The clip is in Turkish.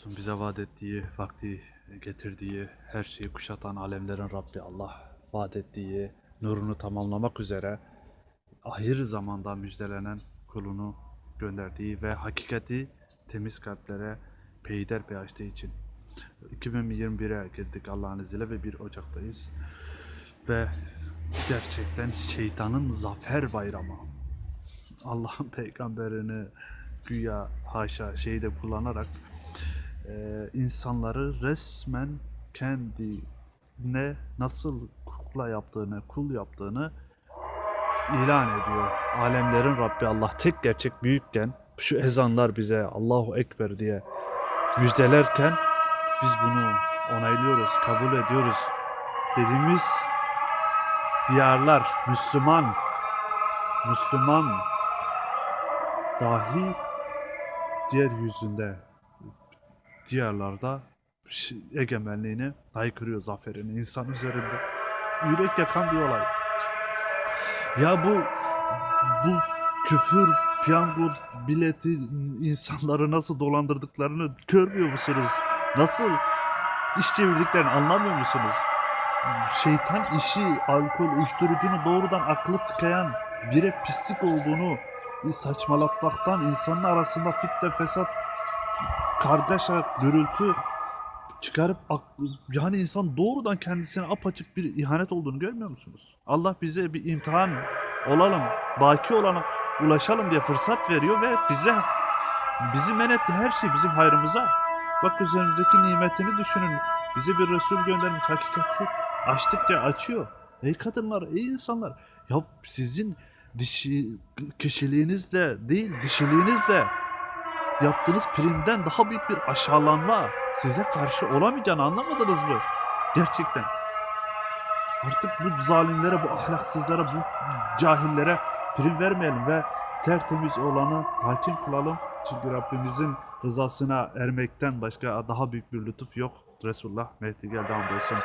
Sun bize vaat ettiği, vakti getirdiği, her şeyi kuşatan alemlerin Rabbi Allah vaat ettiği, nurunu tamamlamak üzere ahir zamanda müjdelenen kulunu gönderdiği ve hakikati temiz kalplere peyderpey açtığı için 2021'e girdik Allah'ın izniyle ve 1 Ocak'tayız. Ve gerçekten şeytanın zafer bayramı. Allah'ın peygamberini güya haşa şeyde kullanarak e, insanları resmen kendine nasıl kukla yaptığını, kul yaptığını ilan ediyor. Alemlerin Rabbi Allah tek gerçek büyükken şu ezanlar bize Allahu Ekber diye müjdelerken biz bunu onaylıyoruz, kabul ediyoruz. Dediğimiz diyarlar Müslüman Müslüman dahi diğer yüzünde diyarlarda ş- egemenliğini haykırıyor zaferini insan üzerinde. Yürek yakan bir olay. Ya bu bu küfür, piyango bileti insanları nasıl dolandırdıklarını görmüyor musunuz? Nasıl iş çevirdiklerini anlamıyor musunuz? Şeytan işi, alkol, uyuşturucunun doğrudan aklı tıkayan bire pislik olduğunu saçmalatmaktan insanın arasında fitne, fesat, kargaşa, gürültü çıkarıp yani insan doğrudan kendisine apaçık bir ihanet olduğunu görmüyor musunuz? Allah bize bir imtihan olalım, baki olana ulaşalım diye fırsat veriyor ve bize bizi men etti her şey bizim hayrımıza. Bak üzerimizdeki nimetini düşünün. Bize bir Resul göndermiş hakikati açtıkça açıyor. Ey kadınlar, ey insanlar. Ya sizin dişi kişiliğinizle değil, dişiliğinizle yaptığınız primden daha büyük bir aşağılanma size karşı olamayacağını anlamadınız mı? Gerçekten. Artık bu zalimlere, bu ahlaksızlara, bu cahillere prim vermeyelim ve tertemiz olanı hakim kılalım. Çünkü Rabbimizin rızasına ermekten başka daha büyük bir lütuf yok. Resulullah Mehdi geldi hamdolsun.